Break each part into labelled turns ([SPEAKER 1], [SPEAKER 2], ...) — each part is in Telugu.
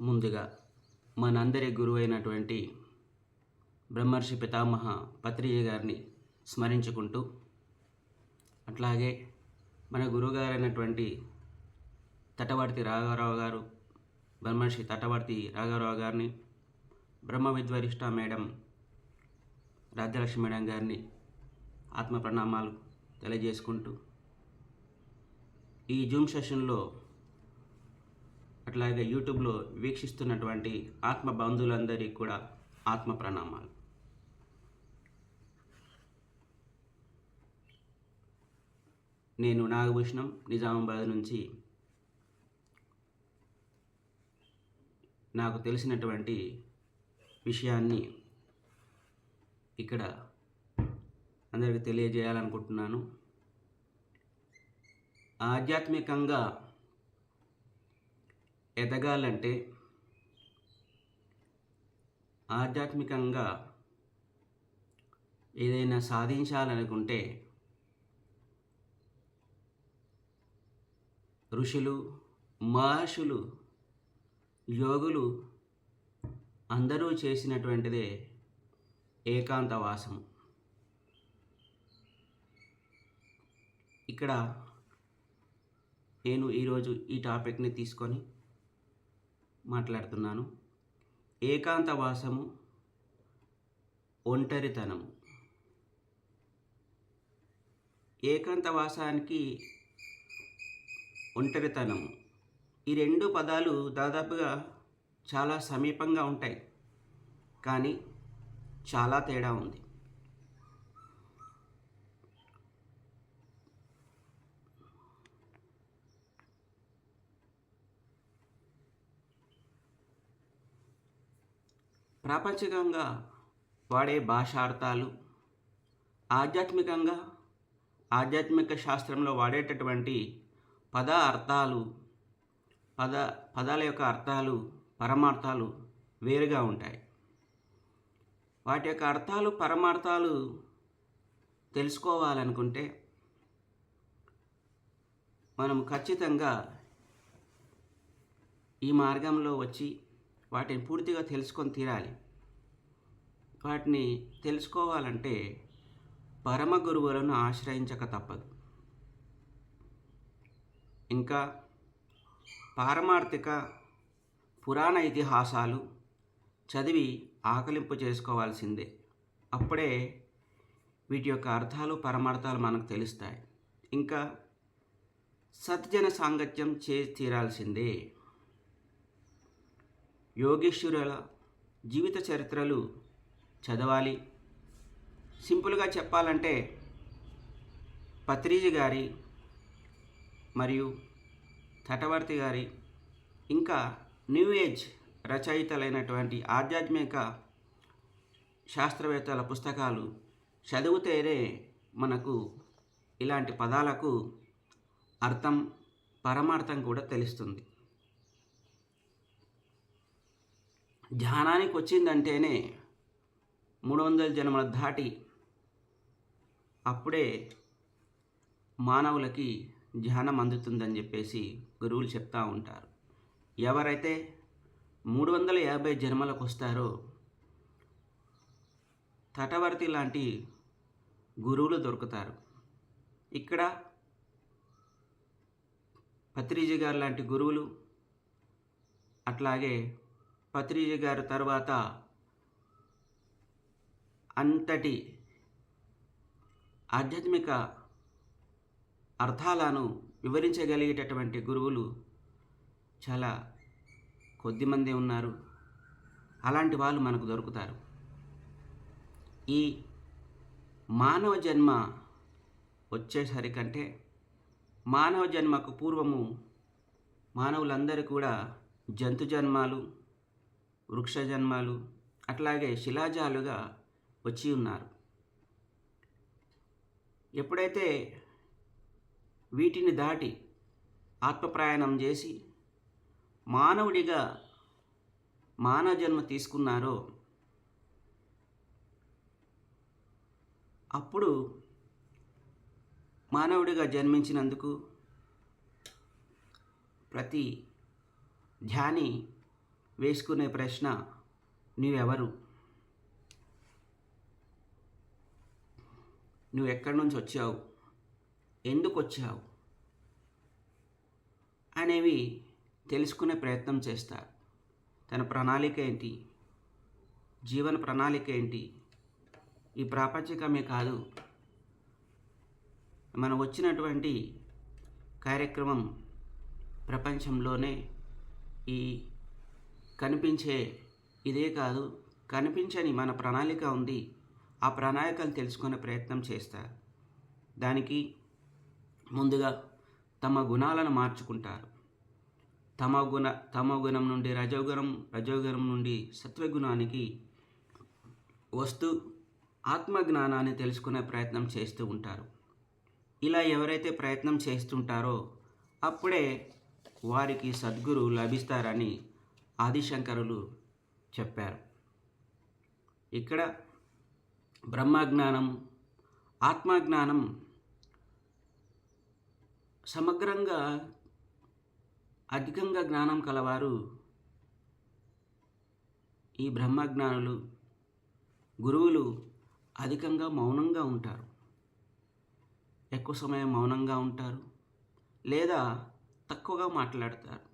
[SPEAKER 1] ముందుగా మనందరి గురువు అయినటువంటి బ్రహ్మర్షి పితామహ పత్రియ గారిని స్మరించుకుంటూ అట్లాగే మన గురువుగారైనటువంటి తటవర్తి రాఘవరావు గారు బ్రహ్మర్షి తటవర్తి రాఘవరావు గారిని బ్రహ్మ విద్వరిష్ట మేడం రాజ్యలక్ష్మి మేడం గారిని ఆత్మ ప్రణామాలు తెలియజేసుకుంటూ ఈ జూమ్ సెషన్లో అట్లాగే యూట్యూబ్లో వీక్షిస్తున్నటువంటి ఆత్మ బంధువులందరికీ కూడా ఆత్మ ప్రణామాలు. నేను నాగభూషణం నిజామాబాద్ నుంచి నాకు తెలిసినటువంటి విషయాన్ని ఇక్కడ అందరికీ తెలియజేయాలనుకుంటున్నాను. ఆధ్యాత్మికంగా ఎదగాలంటే ఆధ్యాత్మికంగా ఏదైనా సాధించాలనుకుంటే ఋషులు మహర్షులు యోగులు అందరూ చేసినటువంటిదే ఏకాంతవాసం ఇక్కడ నేను ఈరోజు ఈ టాపిక్ని తీసుకొని మాట్లాడుతున్నాను. ఏకాంతవాసము ఒంటరితనము. ఏకాంతవాసానికి ఒంటరితనము. ఈ రెండు పదాలు దాదాపుగా చాలా సమీపంగా ఉంటాయి. కానీ చాలా తేడా ఉంది. ప్రాపంచికంగా వాడే భాషార్థాలు ఆధ్యాత్మికంగా ఆధ్యాత్మిక శాస్త్రంలో వాడేటటువంటి పద అర్థాలు పద పదాల యొక్క అర్థాలు పరమార్థాలు వేరుగా ఉంటాయి. వాటి యొక్క అర్థాలు పరమార్థాలు తెలుసుకోవాలనుకుంటే మనం ఖచ్చితంగా ఈ మార్గంలో వచ్చి వాటిని పూర్తిగా తెలుసుకొని తీరాలి. వాటిని తెలుసుకోవాలంటే పరమ గురువులను ఆశ్రయించక తప్పదు. ఇంకా పారమార్థిక పురాణ ఇతిహాసాలు చదివి ఆకలింపు చేసుకోవాల్సిందే. అప్పుడే వీటి యొక్క అర్థాలు పరమార్థాలు మనకు తెలుస్తాయి. ఇంకా సత్జన సాంగత్యం చేసి తీరాల్సిందే. యోగేశ్వరుల జీవిత చరిత్రలు చదవాలి. సింపుల్గా చెప్పాలంటే పత్రిజి గారి మరియు తటవర్తి గారి ఇంకా న్యూ ఏజ్ రచయితలైనటువంటి ఆధ్యాత్మిక శాస్త్రవేత్తల పుస్తకాలు చదివితేనే మనకు ఇలాంటి పదాలకు అర్థం పరమార్థం కూడా తెలుస్తుంది. ధ్యానానికి వచ్చిందంటేనే మూడు వందల జన్మల దాటి అప్పుడే మానవులకి ధ్యానం అందుతుందని చెప్పేసి గురువులు చెప్తూ ఉంటారు. ఎవరైతే మూడు వందల యాభై జన్మలకు వస్తారో తటవర్తి లాంటి గురువులు దొరుకుతారు. ఇక్కడ పత్రిజీ గారు లాంటి గురువులు అట్లాగే పత్రిజీ గారు తర్వాత అంతటి ఆధ్యాత్మిక అర్థాలను వివరించగలిగేటటువంటి గురువులు చాలా కొద్దిమందే ఉన్నారు. అలాంటి వాళ్ళు మనకు దొరుకుతారు. ఈ మానవ జన్మ వచ్చేసరికంటే మానవ జన్మకు పూర్వము మానవులందరూ కూడా జంతు జన్మాలు వృక్ష జన్మాలు అట్లాగే శిలాజాలుగా వచ్చి ఉన్నారు. ఎప్పుడైతే వీటిని దాటి ఆత్మప్రయాణం చేసి మానవుడిగా మానవ జన్మ తీసుకున్నారో అప్పుడు మానవుడిగా జన్మించినందుకు ప్రతి ధ్యాని వేసుకునే ప్రశ్న నీవెవరు? నువ్వు ఎక్కడి నుంచి వచ్చావు ఎందుకు వచ్చావు అనేవి తెలుసుకునే ప్రయత్నం చేస్తారు. తన ప్రణాళిక ఏంటి? జీవన ప్రణాళిక ఏంటి? ఈ ప్రాపంచికమే కాదు మనం వచ్చినటువంటి కార్యక్రమం ప్రపంచంలోనే ఈ కనిపించే ఇదే కాదు కనిపించని మన ప్రణాళిక ఉంది. ఆ ప్రణాళికలు తెలుసుకునే ప్రయత్నం చేస్తారు. దానికి ముందుగా తమ గుణాలను మార్చుకుంటారు. తమ గుణ తమ గుణం నుండి రజోగుణం రజోగుణం నుండి సత్వగుణానికి వస్తూ ఆత్మజ్ఞానాన్ని తెలుసుకునే ప్రయత్నం చేస్తూ ఉంటారు. ఇలా ఎవరైతే ప్రయత్నం చేస్తుంటారో అప్పుడే వారికి సద్గురు లభిస్తారని ఆదిశంకరులు చెప్పారు. ఇక్కడ బ్రహ్మజ్ఞానం ఆత్మజ్ఞానం సమగ్రంగా అధికంగా జ్ఞానం కలవారు ఈ బ్రహ్మజ్ఞానులు. గురువులు అధికంగా మౌనంగా ఉంటారు. ఎక్కువ సమయం మౌనంగా ఉంటారు లేదా తక్కువగా మాట్లాడతారు.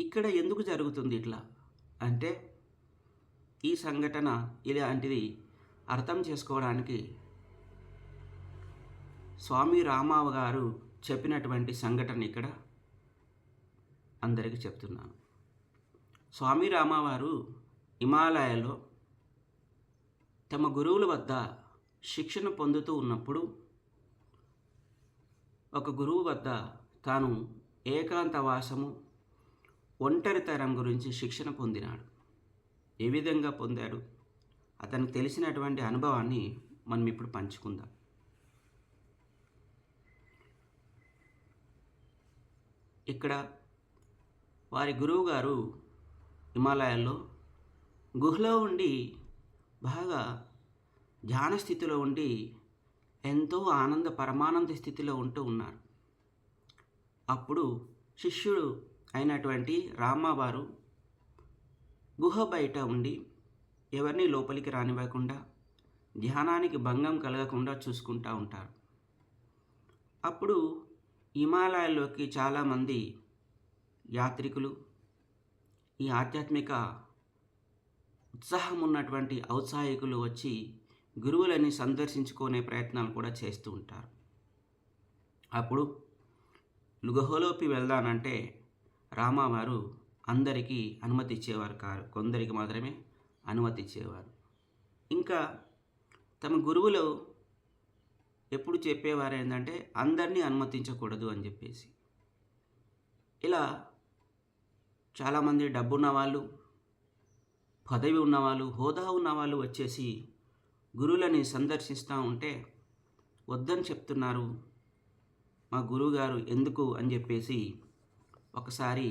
[SPEAKER 1] ఇక్కడ ఎందుకు జరుగుతుంది ఇట్లా? అంటే ఈ సంఘటన ఇలాంటిది అర్థం చేసుకోవడానికి స్వామి రామావ గారు చెప్పినటువంటి సంఘటన ఇక్కడ అందరికీ చెప్తున్నాను. స్వామి రామవారు హిమాలయాలో తమ గురువుల వద్ద శిక్షణ పొందుతూ ఉన్నప్పుడు ఒక గురువు వద్ద తాను ఏకాంతవాసము ఒంటరితనం గురించి శిక్షణ పొందినాడు. ఏ విధంగా పొందాడు అతనికి తెలిసినటువంటి అనుభవాన్ని మనం ఇప్పుడు పంచుకుందాం. ఇక్కడ వారి గురువు గారు హిమాలయాల్లో గుహలో ఉండి బాగా ధ్యాన స్థితిలో ఉండి ఎంతో ఆనంద పరమానంద స్థితిలో ఉంటూ ఉన్నారు. అప్పుడు శిష్యుడు అయినటువంటి రామావారు గుహ బయట ఉండి ఎవరిని లోపలికి రానివ్వకుండా ధ్యానానికి భంగం కలగకుండా చూసుకుంటూ ఉంటారు. అప్పుడు హిమాలయాల్లోకి చాలామంది యాత్రికులు ఈ ఆధ్యాత్మిక ఉత్సాహం ఉన్నటువంటి ఔత్సాహికులు వచ్చి గురువులని సందర్శించుకునే ప్రయత్నాలు కూడా చేస్తూ ఉంటారు. అప్పుడు గుహలోకి వెళ్దానంటే రామవారు అందరికీ అనుమతి ఇచ్చేవారు కారు. కొందరికి మాత్రమే అనుమతి ఇచ్చేవారు ఇంకా తమ గురువులు ఎప్పుడు చెప్పేవారు ఏంటంటే అందరినీ అనుమతించకూడదు అని చెప్పేసి. ఇలా చాలామంది డబ్బున్న వాళ్ళు పదవి ఉన్నవాళ్ళు హోదా ఉన్నవాళ్ళు వచ్చేసి గురువులని సందర్శిస్తూ ఉంటే వద్దని చెప్తున్నారు మా గురువుగారు ఎందుకు అని చెప్పేసి ఒకసారి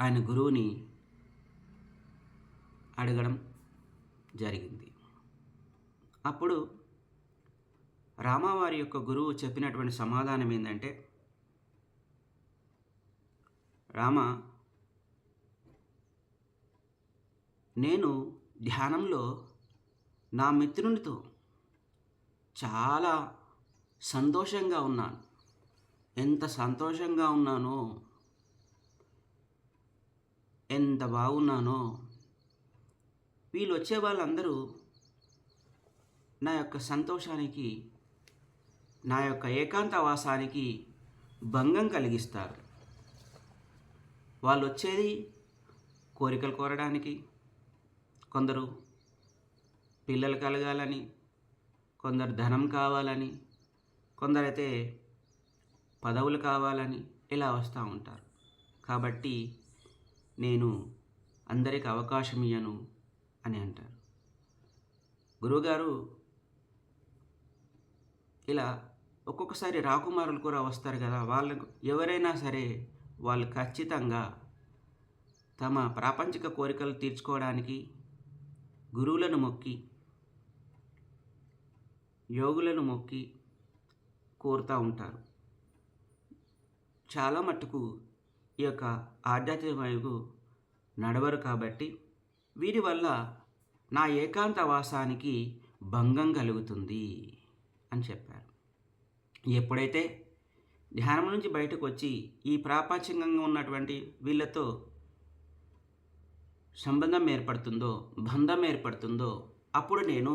[SPEAKER 1] ఆయన గురువుని అడగడం జరిగింది. అప్పుడు రామవారి యొక్క గురువు చెప్పినటువంటి సమాధానం ఏంటంటే రామ నేను ధ్యానంలో నా మిత్రునితో చాలా సంతోషంగా ఉన్నాను. ఎంత సంతోషంగా ఉన్నానో ఎంత బాగున్నానో. వీళ్ళు వచ్చే వాళ్ళందరూ నా యొక్క సంతోషానికి నా యొక్క ఏకాంతవాసానికి భంగం కలిగిస్తారు. వాళ్ళు వచ్చేది కోరికలు కోరడానికి కొందరు పిల్లలు కలగాలని కొందరు ధనం కావాలని కొందరైతే పదవులు కావాలని ఇలా వస్తూ ఉంటారు. కాబట్టి నేను అందరికి అవకాశం ఇయ్యను అని అంటారు. గురువుగారు ఇలా ఒక్కొక్కసారి రాకుమారులు కూడా వస్తారు కదా వాళ్ళకు ఎవరైనా సరే వాళ్ళు ఖచ్చితంగా తమ ప్రాపంచిక కోరికలు తీర్చుకోవడానికి గురువులను మొక్కి యోగులను మొక్కి కోరుతూ ఉంటారు. చాలా మట్టుకు ఈ యొక్క ఆధ్యాత్మిక వైపు నడవరు కాబట్టి వీరి వల్ల నా ఏకాంత వాసానికి భంగం కలుగుతుంది అని చెప్పారు. ఎప్పుడైతే ధ్యానం నుంచి బయటకు వచ్చి ఈ ప్రాపంచికంగా ఉన్నటువంటి వీళ్ళతో సంబంధం ఏర్పడుతుందో బంధం ఏర్పడుతుందో అప్పుడు నేను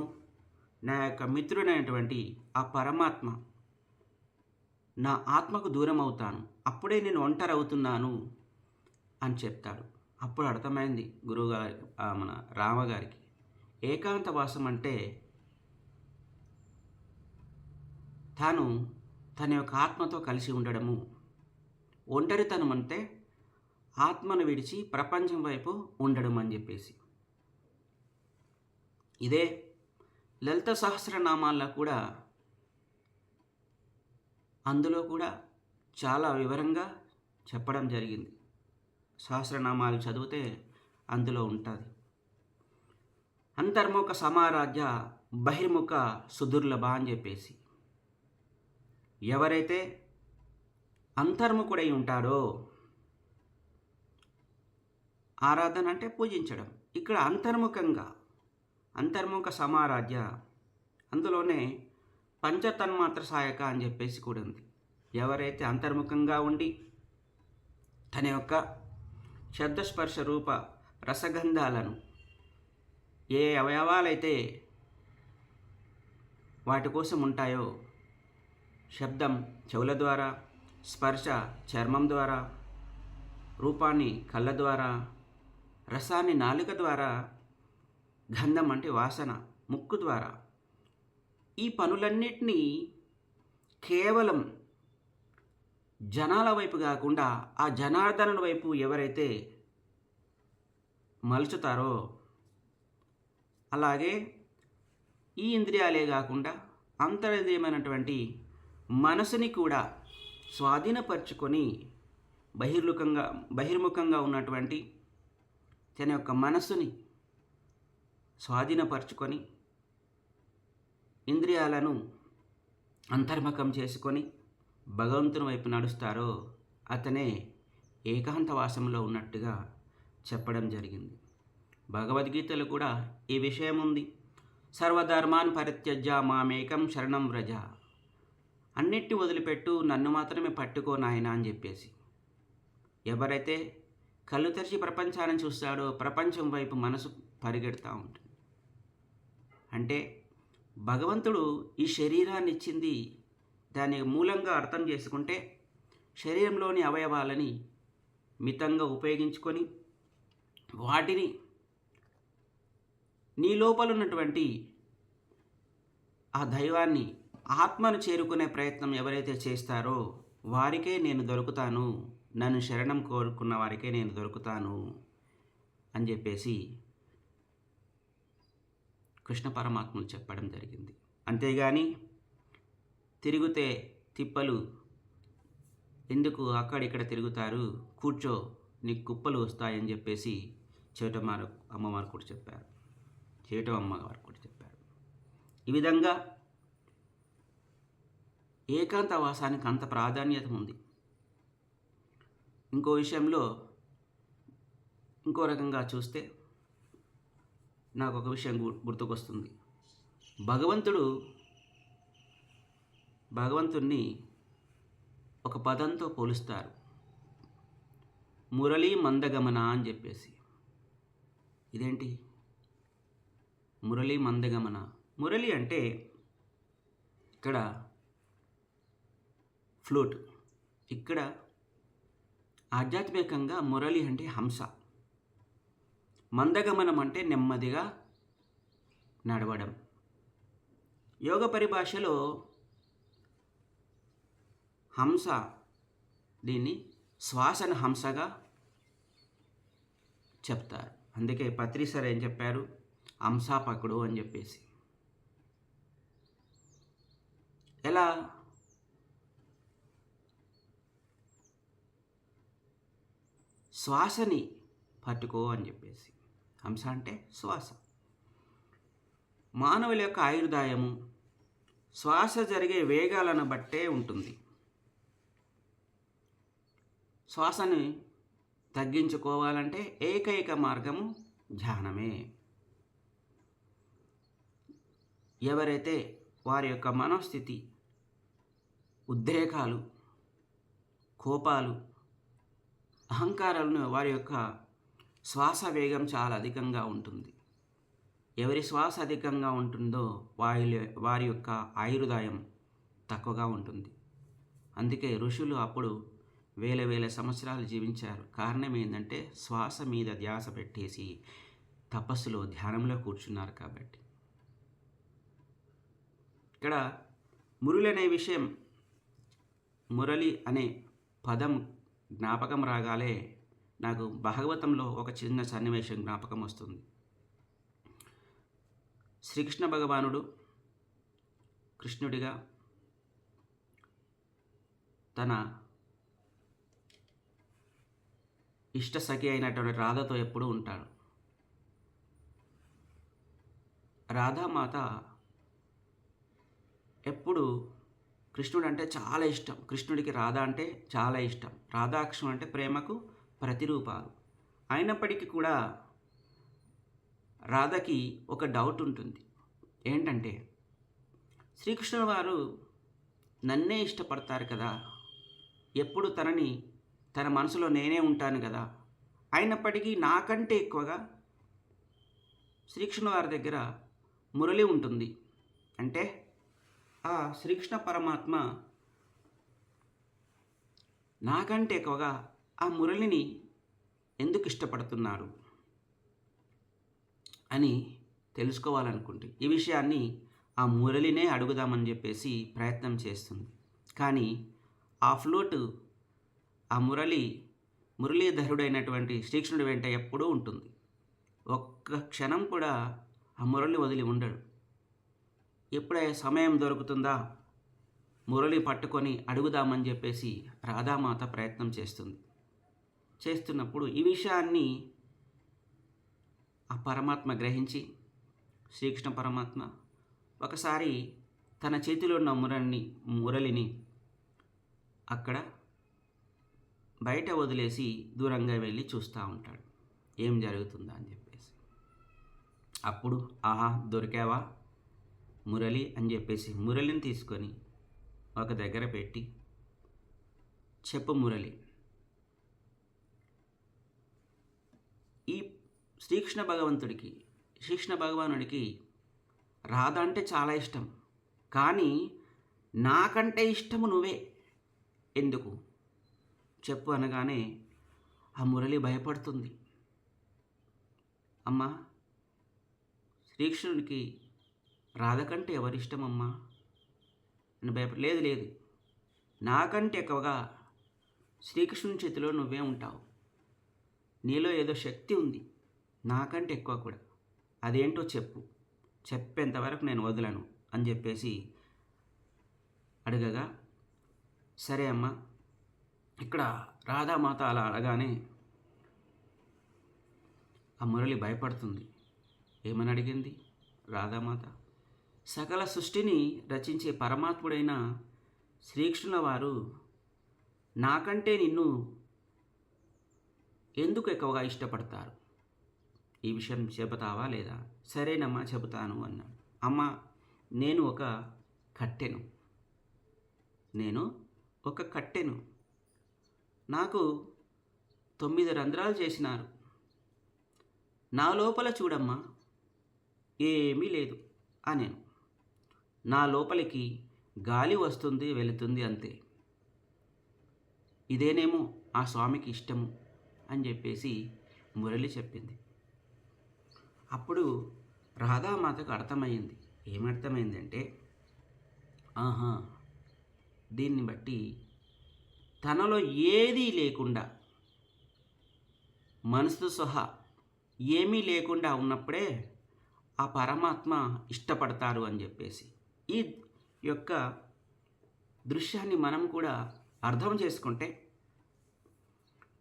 [SPEAKER 1] నా యొక్క మిత్రుడైనటువంటి ఆ పరమాత్మ నా ఆత్మకు దూరం అవుతాను అప్పుడే నేను ఒంటరి అవుతున్నాను అని చెప్తాడు. అప్పుడు అర్థమైంది గురువుగారి ఆ మన రామగారికి ఏకాంతవాసం అంటే తాను తన యొక్క ఆత్మతో కలిసి ఉండడము. ఒంటరితనం అంటే ఆత్మను విడిచి ప్రపంచం వైపు ఉండడం అని చెప్పేసి. ఇదే లలిత సహస్రనామాల్లో కూడా అందులో కూడా చాలా వివరంగా చెప్పడం జరిగింది. సహస్రనామాలు చదివితే అందులో ఉంటుంది. అంతర్ముఖ సమారాధ్య బహిర్ముఖ సుదుర్లభ అని చెప్పేసి. ఎవరైతే అంతర్ముఖుడై ఉంటాడో ఆరాధన అంటే పూజించడం. ఇక్కడ అంతర్ముఖంగా అంతర్ముఖ సమారాధ్య అందులోనే పంచతన్మాత్ర సాయక అని చెప్పేసి కూడా ఉంది. ఎవరైతే అంతర్ముఖంగా ఉండి తన యొక్క శబ్దస్పర్శ రూప రసగంధాలను ఏ అవయవాలైతే వాటి కోసం ఉంటాయో శబ్దం చెవుల ద్వారా స్పర్శ చర్మం ద్వారా రూపాన్ని కళ్ళ ద్వారా రసాన్ని నాలుక ద్వారా గంధం అంటే వాసన ముక్కు ద్వారా ఈ పనులన్నిటినీ కేవలం జనాల వైపు కాకుండా ఆ జనార్దనుల వైపు ఎవరైతే మలుచుతారో అలాగే ఈ ఇంద్రియాలే కాకుండా అంతరింద్రియమైనటువంటి మనసుని కూడా స్వాధీనపరుచుకొని బహిర్ముఖంగా బహిర్ముఖంగా ఉన్నటువంటి తన యొక్క మనస్సుని స్వాధీనపరుచుకొని ఇంద్రియాలను అంతర్ముఖం చేసుకొని భగవంతుని వైపు నడుస్తారో అతనే ఏకాంతవాసంలో ఉన్నట్టుగా చెప్పడం జరిగింది. భగవద్గీతలో కూడా ఈ విషయం ఉంది. సర్వధర్మాన్ పరిత్యజ మామేకం శరణం వ్రజ. అన్నిటి వదిలిపెట్టు నన్ను మాత్రమే పట్టుకో నాయన అని చెప్పేసి. ఎవరైతే కళ్ళు తెరిచి ప్రపంచాన్ని చూస్తాడో ప్రపంచం వైపు మనసు పరిగెడుతూ ఉంటుంది. అంటే భగవంతుడు ఈ శరీరాన్ని ఇచ్చింది దాని మూలంగా అర్థం చేసుకుంటే శరీరంలోని అవయవాలని మితంగా ఉపయోగించుకొని వాటిని నీ లోపల ఉన్నటువంటి ఆ దైవాన్ని ఆత్మను చేరుకునే ప్రయత్నం ఎవరైతే చేస్తారో వారికే నేను దొరుకుతాను. నన్ను శరణం కోరుకున్న వారికే నేను దొరుకుతాను అని చెప్పేసి కృష్ణ పరమాత్ములు చెప్పడం జరిగింది. అంతేగాని తిరిగితే తిప్పలు ఎందుకు అక్కడిక్కడ తిరుగుతారు? కూర్చో నీకు కుప్పలు వస్తాయని చెప్పేసి చేటమ్మ అమ్మవారు కూడా చెప్పారు. చేట అమ్మవారు కూడా చెప్పారు. ఈ విధంగా ఏకాంతవాసానికి అంత ప్రాధాన్యత ఉంది. ఇంకో విషయంలో ఇంకో రకంగా చూస్తే నాకు ఒక విషయం గు- గుర్తుకొస్తుంది. భగవంతుడు భగవంతుణ్ణి ఒక పదంతో పోలుస్తారు. మురళీ మందగమన అని చెప్పేసి. ఇదేంటి? మురళీ మందగమన. మురళి అంటే ఇక్కడ ఫ్లూట్. ఇక్కడ ఆధ్యాత్మికంగా మురళి అంటే హంస. మందగమనం అంటే నెమ్మదిగా నడవడం. యోగ పరిభాషలో హంస దీన్ని శ్వాసన హంసగా చెప్తారు. అందుకే పత్రి సార్ ఏం చెప్పారు? హంసాపకుడు అని చెప్పేసి. ఎలా? శ్వాసని పట్టుకో అని చెప్పేసి. హంస అంటే శ్వాస. మానవుల యొక్క ఆయుర్దాయము శ్వాస జరిగే వేగాలను బట్టే ఉంటుంది. శ్వాసని తగ్గించుకోవాలంటే ఏకైక మార్గము ధ్యానమే. ఎవరైతే వారి యొక్క మనోస్థితి ఉద్రేకాలు కోపాలు అహంకారాలను వారి యొక్క శ్వాస వేగం చాలా అధికంగా ఉంటుంది. ఎవరి శ్వాస అధికంగా ఉంటుందో వారి వారి యొక్క ఆయుర్దాయం తక్కువగా ఉంటుంది. అందుకే ఋషులు అప్పుడు వేల వేల సంవత్సరాలు జీవించారు. కారణం ఏంటంటే శ్వాస మీద ధ్యాస పెట్టేసి తపస్సులో ధ్యానంలో కూర్చున్నారు కాబట్టి. ఇక్కడ మురళి అనే విషయం మురళి అనే పదం జ్ఞాపకం రాగాలే నాకు భాగవతంలో ఒక చిన్న సన్నివేశం జ్ఞాపకం వస్తుంది. శ్రీకృష్ణ భగవానుడు కృష్ణుడిగా తన ఇష్ట సఖి అయినటువంటి రాధతో ఎప్పుడూ ఉంటాడు. రాధామాత ఎప్పుడు కృష్ణుడు అంటే చాలా ఇష్టం. కృష్ణుడికి రాధ అంటే చాలా ఇష్టం. రాధాకృష్ణుడు అంటే ప్రేమకు ప్రతిరూపాలు. అయినప్పటికీ కూడా రాధకి ఒక డౌట్ ఉంటుంది. ఏంటంటే శ్రీకృష్ణుడు వారు నన్నే ఇష్టపడతారు కదా. ఎప్పుడు తనని తన మనసులో నేనే ఉంటాను కదా. అయినప్పటికీ నాకంటే ఎక్కువగా శ్రీకృష్ణ వారి దగ్గర మురళి ఉంటుంది. అంటే ఆ శ్రీకృష్ణ పరమాత్మ నాకంటే ఎక్కువగా ఆ మురళిని ఎందుకు ఇష్టపడుతున్నారు అని తెలుసుకోవాలనుకుంటే ఈ విషయాన్ని ఆ మురళినే అడుగుదామని చెప్పేసి ప్రయత్నం చేస్తుంది. కానీ ఆ ఫ్లోట్ ఆ మురళి మురళీధరుడైనటువంటి శ్రీకృష్ణుడి వెంట ఎప్పుడూ ఉంటుంది. ఒక్క క్షణం కూడా ఆ మురళి వదిలి ఉండడు. ఎప్పుడే సమయం దొరుకుతుందా? మురళి పట్టుకొని అడుగుదామని చెప్పేసి రాధామాత ప్రయత్నం చేస్తుంది. చేస్తున్నప్పుడు ఈ విషయాన్ని ఆ పరమాత్మ గ్రహించి శ్రీకృష్ణ పరమాత్మ ఒకసారి తన చేతిలో ఉన్న మురళిని మురళిని అక్కడ బయట వదిలేసి దూరంగా వెళ్ళి చూస్తూ ఉంటాడు. ఏం జరుగుతుందా అని చెప్పేసి. అప్పుడు ఆహా దొరికావా మురళి? అని చెప్పేసి మురళిని తీసుకొని ఒక దగ్గర పెట్టి చెప్పు మురళి ఈ శ్రీకృష్ణ భగవంతుడికి శ్రీకృష్ణ భగవానుడికి రాధ అంటే చాలా ఇష్టం. కానీ నాకంటే ఇష్టము నువ్వే. ఎందుకు? చెప్పు అనగానే ఆ మురళి భయపడుతుంది. అమ్మా శ్రీకృష్ణుడికి రాధ కంటే ఎవరిష్టమమ్మా అని భయపడ లేదు లేదు. నాకంటే ఎక్కువగా శ్రీకృష్ణుని చేతిలో నువ్వే ఉంటావు. నీలో ఏదో శక్తి ఉంది. నాకంటే ఎక్కువ కూడా. అదేంటో చెప్పు. చెప్పేంతవరకు నేను వదలను అని చెప్పేసి అడగగా సరే అమ్మా. ఇక్కడ రాధామాత అలా అడగానే ఆ మురళి భయపడుతుంది. ఏమని అడిగింది రాధామాత? సకల సృష్టిని రచించే పరమాత్ముడైన శ్రీకృష్ణుల వారు నాకంటే నిన్ను ఎందుకు ఎక్కువగా ఇష్టపడతారు? ఈ విషయం చెబుతావా లేదా? సరేనమ్మా చెబుతాను అన్నాడు. అమ్మ నేను ఒక కట్టెను. నేను ఒక కట్టెను. నాకు తొమ్మిది రంధ్రాలు చేసినారు. నా లోపల చూడమ్మా ఏమీ లేదు అనేను. నా లోపలికి గాలి వస్తుంది వెళుతుంది అంతే. ఇదేనేమో ఆ స్వామికి ఇష్టము అని చెప్పేసి మురళి చెప్పింది. అప్పుడు రాధామాతకు అర్థమైంది ఏమర్థమైందంటే ఆహా దీన్ని బట్టి తనలో ఏదీ లేకుండా మనసుతో సహా ఏమీ లేకుండా ఉన్నప్పుడే ఆ పరమాత్మ ఇష్టపడతారు అని చెప్పేసి ఈ యొక్క దృశ్యాన్ని మనం కూడా అర్థం చేసుకుంటే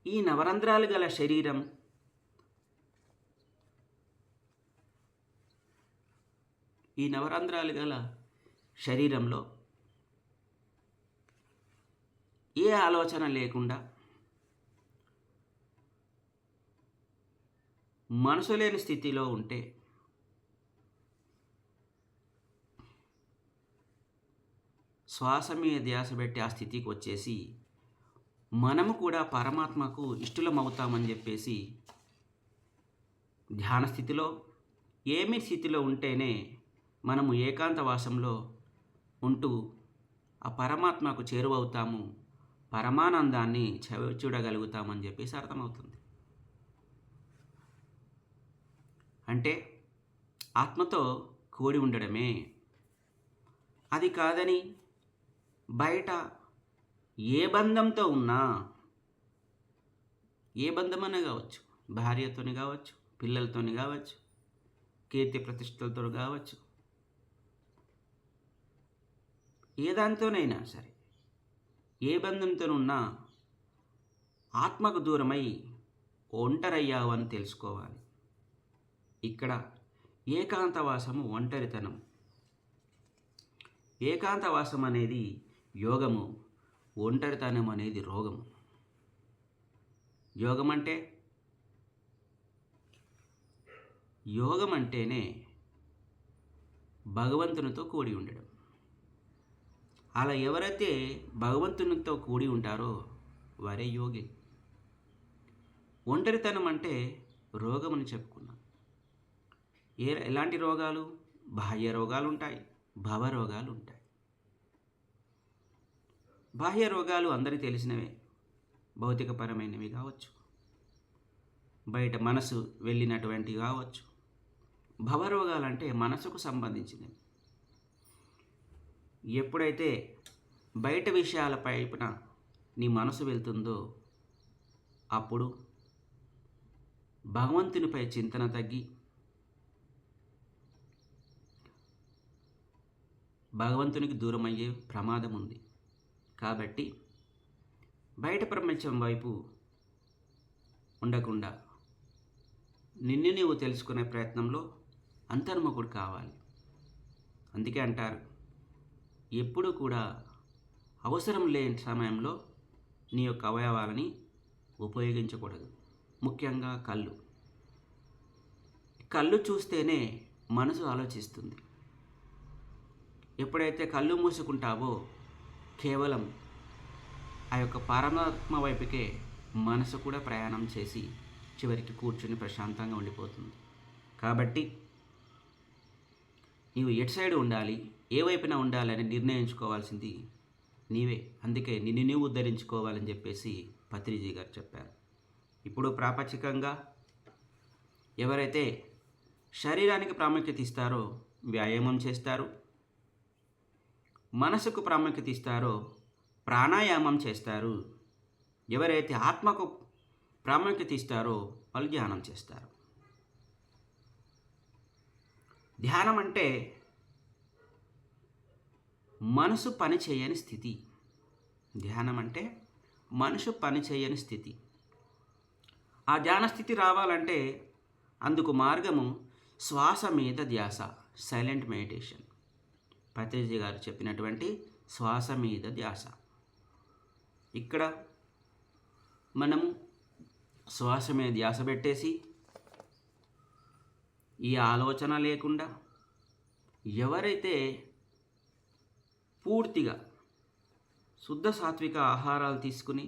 [SPEAKER 1] ఈ నవరంధ్రాలు గల శరీరం ఈ నవరంధ్రాలు గల శరీరంలో ఏ ఆలోచన లేకుండా మనసు లేని స్థితిలో ఉంటే శ్వాస మీద ధ్యాస పెట్టి ఆ స్థితికి వచ్చేసి మనము కూడా పరమాత్మకు ఇష్టలం అవుతామని చెప్పేసి ధ్యాన స్థితిలో ఏమి స్థితిలో ఉంటేనే మనము ఏకాంతవాసంలో ఉంటూ ఆ పరమాత్మకు చేరువవుతాము. పరమానందాన్ని చవి చూడగలుగుతామని చెప్పేసి అర్థమవుతుంది. అంటే ఆత్మతో కూడి ఉండడమే. అది కాదని బయట ఏ బంధంతో ఉన్నా ఏ బంధమన్నా కావచ్చు భార్యతోని కావచ్చు పిల్లలతోని కావచ్చు కీర్తి ప్రతిష్టలతో కావచ్చు ఏ దాంతోనైనా సరే ఏ బంధంతోనున్నా ఆత్మకు దూరమై ఒంటరయ్యావు అని తెలుసుకోవాలి. ఇక్కడ ఏకాంతవాసము ఒంటరితనం. ఏకాంతవాసం అనేది యోగము ఒంటరితనం అనేది రోగము. యోగం అంటే యోగం అంటేనే భగవంతునితో కూడి ఉండడం. అలా ఎవరైతే భగవంతునితో కూడి ఉంటారో వారే యోగి. ఒంటరితనం అంటే రోగమని చెప్పుకున్నాం. ఏ ఎలాంటి రోగాలు? బాహ్య రోగాలు ఉంటాయి భవ రోగాలు ఉంటాయి బాహ్య రోగాలు అందరికీ తెలిసినవే భౌతికపరమైనవి కావచ్చు. బయట మనసు వెళ్ళినటువంటివి కావచ్చు. భవరోగాలంటే మనసుకు సంబంధించినవి. ఎప్పుడైతే బయట విషయాల పైపున నీ మనసు వెళ్తుందో అప్పుడు భగవంతునిపై చింతన తగ్గి భగవంతునికి దూరం అయ్యే ప్రమాదం ఉంది. కాబట్టి బయట ప్రపంచం వైపు ఉండకుండా నిన్ను నీవు తెలుసుకునే ప్రయత్నంలో అంతర్ముఖుడు కావాలి. అందుకే అంటారు ఎప్పుడూ కూడా అవసరం లేని సమయంలో నీ యొక్క అవయవాలని ఉపయోగించకూడదు. ముఖ్యంగా కళ్ళు. కళ్ళు చూస్తేనే మనసు ఆలోచిస్తుంది. ఎప్పుడైతే కళ్ళు మూసుకుంటావో కేవలం ఆ యొక్క పరమాత్మ వైపుకే మనసు కూడా ప్రయాణం చేసి చివరికి కూర్చుని ప్రశాంతంగా ఉండిపోతుంది. కాబట్టి నీవు ఎటు సైడ్ ఉండాలి? ఏ వైపున ఉండాలని నిర్ణయించుకోవాల్సింది నీవే. అందుకే నిన్ను నీవు ఉద్ధరించుకోవాలని చెప్పేసి పత్రిజీ గారు చెప్పారు. ఇప్పుడు ప్రాపంచికంగా ఎవరైతే శరీరానికి ప్రాముఖ్యత ఇస్తారో వ్యాయామం చేస్తారు మనసుకు ప్రాముఖ్యత ఇస్తారో ప్రాణాయామం చేస్తారు ఎవరైతే ఆత్మకు ప్రాముఖ్యత ఇస్తారో వాళ్ళు ధ్యానం చేస్తారు. ధ్యానం అంటే మనసు పని చేయని స్థితి. ధ్యానం అంటే మనసు పని చేయని స్థితి. ఆ ధ్యాన స్థితి రావాలంటే అందుకు మార్గము శ్వాస మీద ధ్యాస సైలెంట్ మెడిటేషన్ పతేజీ గారు చెప్పినటువంటి శ్వాస మీద ధ్యాస. ఇక్కడ మనము శ్వాస మీద ధ్యాస పెట్టేసి ఈ ఆలోచన లేకుండా ఎవరైతే పూర్తిగా శుద్ధ సాత్విక ఆహారాలు తీసుకుని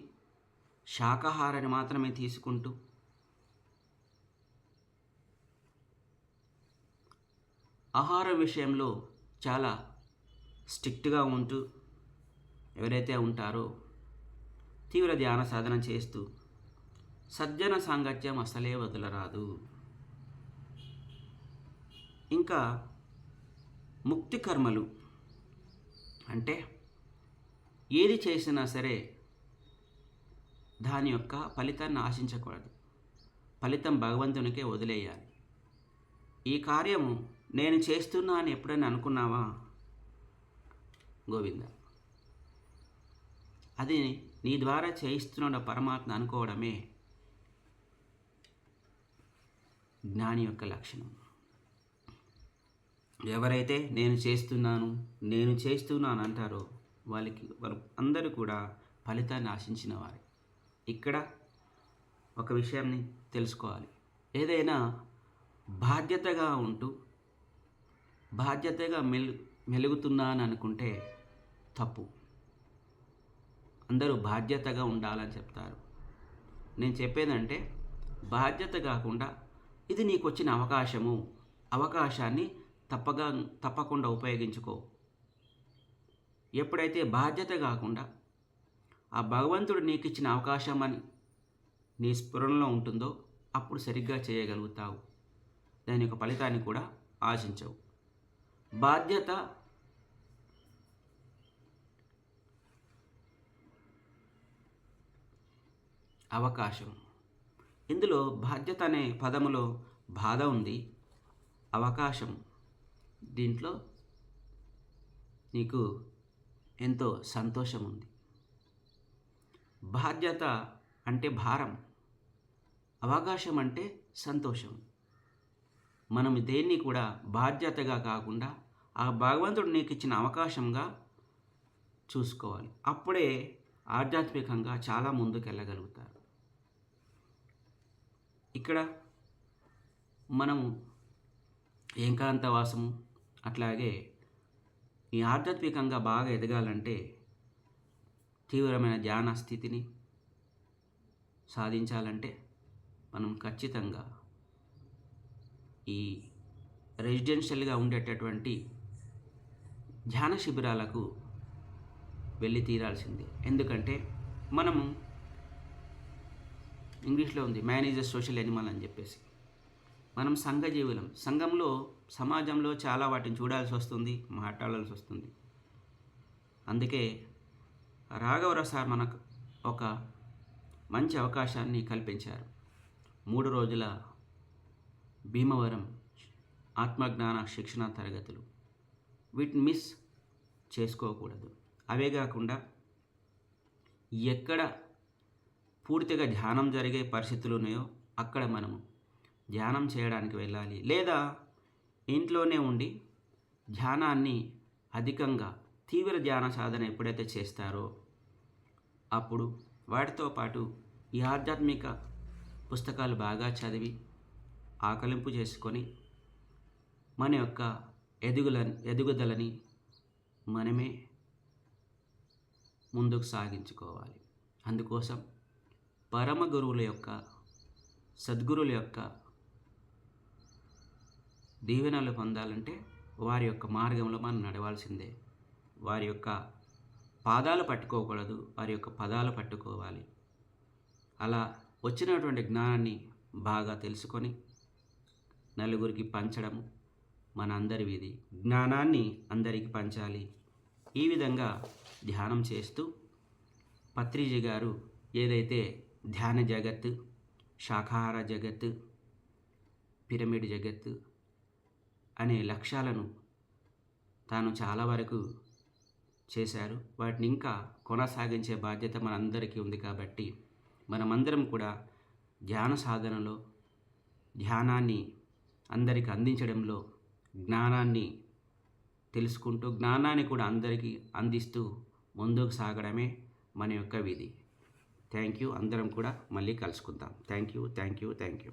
[SPEAKER 1] శాకాహారాన్ని మాత్రమే తీసుకుంటూ ఆహార విషయంలో చాలా స్ట్రిక్ట్గా ఉంటూ ఎవరైతే ఉంటారో తీవ్ర ధ్యాన సాధన చేస్తూ సజ్జన సాంగత్యం అసలే వదలరాదు. ఇంకా ముక్తి కర్మలు అంటే ఏది చేసినా సరే దాని యొక్క ఫలితాన్ని ఆశించకూడదు. ఫలితం భగవంతునికే వదిలేయాలి. ఈ కార్యము నేను చేస్తున్నా అని ఎప్పుడైనా అనుకున్నావా? గోవింద అది నీ ద్వారా చేయిస్తున్నాడు పరమాత్మ అనుకోవడమే జ్ఞాని యొక్క లక్షణం. ఎవరైతే నేను చేస్తున్నాను నేను చేస్తున్నాను అంటారో వాళ్ళకి వారు అందరూ కూడా ఫలితాన్ని ఆశించిన వారే. ఇక్కడ ఒక విషయాన్ని తెలుసుకోవాలి. ఏదైనా బాధ్యతగా ఉంటూ బాధ్యతగా మెలు మెలుగుతున్నాను అనుకుంటే తప్పు. అందరూ బాధ్యతగా ఉండాలని చెప్తారు. నేను చెప్పేదంటే బాధ్యత కాకుండా ఇది నీకు వచ్చిన అవకాశము అవకాశాన్ని తప్పగా తప్పకుండా ఉపయోగించుకో. ఎప్పుడైతే బాధ్యత కాకుండా ఆ భగవంతుడు నీకు ఇచ్చిన అవకాశం అని నీ స్ఫురణలో ఉంటుందో అప్పుడు సరిగ్గా చేయగలుగుతావు. దాని యొక్క ఫలితాన్ని కూడా ఆశించవు. బాధ్యత అవకాశం. ఇందులో బాధ్యత అనే పదములో బాధ ఉంది అవకాశం. దీంట్లో నీకు ఎంతో సంతోషం ఉంది. బాధ్యత అంటే భారం అవకాశం అంటే సంతోషం. మనం దేన్ని కూడా బాధ్యతగా కాకుండా ఆ భగవంతుడు నీకు ఇచ్చిన అవకాశంగా చూసుకోవాలి. అప్పుడే ఆధ్యాత్మికంగా చాలా ముందుకు వెళ్ళగలుగుతారు ఇక్కడ మనము ఏకాంతవాసము అట్లాగే ఈ ఆధ్యాత్మికంగా బాగా ఎదగాలంటే తీవ్రమైన ధ్యాన స్థితిని సాధించాలంటే మనం ఖచ్చితంగా ఈ రెసిడెన్షియల్గా ఉండేటటువంటి ధ్యాన శిబిరాలకు వెళ్ళి తీరాల్సిందే. ఎందుకంటే మనము ఇంగ్లీష్లో ఉంది మేనేజర్ సోషల్ ఎనిమల్ అని చెప్పేసి. మనం సంఘజీవులం. సంఘంలో సమాజంలో చాలా వాటిని చూడాల్సి వస్తుంది మాట్లాడాల్సి వస్తుంది. అందుకే రాఘవరావు సార్ మనకు ఒక మంచి అవకాశాన్ని కల్పించారు. మూడు రోజుల భీమవరం ఆత్మజ్ఞాన శిక్షణ తరగతులు. వీటిని మిస్ చేసుకోకూడదు. అవే కాకుండా ఎక్కడ పూర్తిగా ధ్యానం జరిగే పరిస్థితులు ఉన్నాయో అక్కడ మనము ధ్యానం చేయడానికి వెళ్ళాలి. లేదా ఇంట్లోనే ఉండి ధ్యానాన్ని అధికంగా తీవ్ర ధ్యాన సాధన ఎప్పుడైతే చేస్తారో అప్పుడు వాటితో పాటు ఈ ఆధ్యాత్మిక పుస్తకాలు బాగా చదివి ఆకలింపు చేసుకొని మన యొక్క ఎదుగుల ఎదుగుదలని మనమే ముందుకు సాగించుకోవాలి. అందుకోసం పరమ గురువుల యొక్క సద్గురువుల యొక్క దీవెనలు పొందాలంటే వారి యొక్క మార్గంలో మనం నడవాల్సిందే. వారి యొక్క పాదాలు పట్టుకోకూడదు వారి యొక్క పదాలు పట్టుకోవాలి. అలా వచ్చినటువంటి జ్ఞానాన్ని బాగా తెలుసుకొని నలుగురికి పంచడం మన అందరి విధి. జ్ఞానాన్ని అందరికీ పంచాలి. ఈ విధంగా ధ్యానం చేస్తూ పత్రిజీ గారు ఏదైతే ధ్యాన జగత్ శాకాహార జగత్ పిరమిడ్ జగత్ అనే లక్ష్యాలను తాను చాలా వరకు చేశారు. వాటిని ఇంకా కొనసాగించే బాధ్యత మనందరికీ ఉంది కాబట్టి మనమందరం కూడా ధ్యాన సాధనలో ధ్యానాన్ని అందరికి అందించడంలో జ్ఞానాన్ని తెలుసుకుంటూ జ్ఞానాన్ని కూడా అందరికీ అందిస్తూ ముందుకు సాగడమే మన యొక్క విధి. Thank you. అందరం కూడా మళ్ళీ కలుసుకుందాం. Thank you. Thank you. Thank you.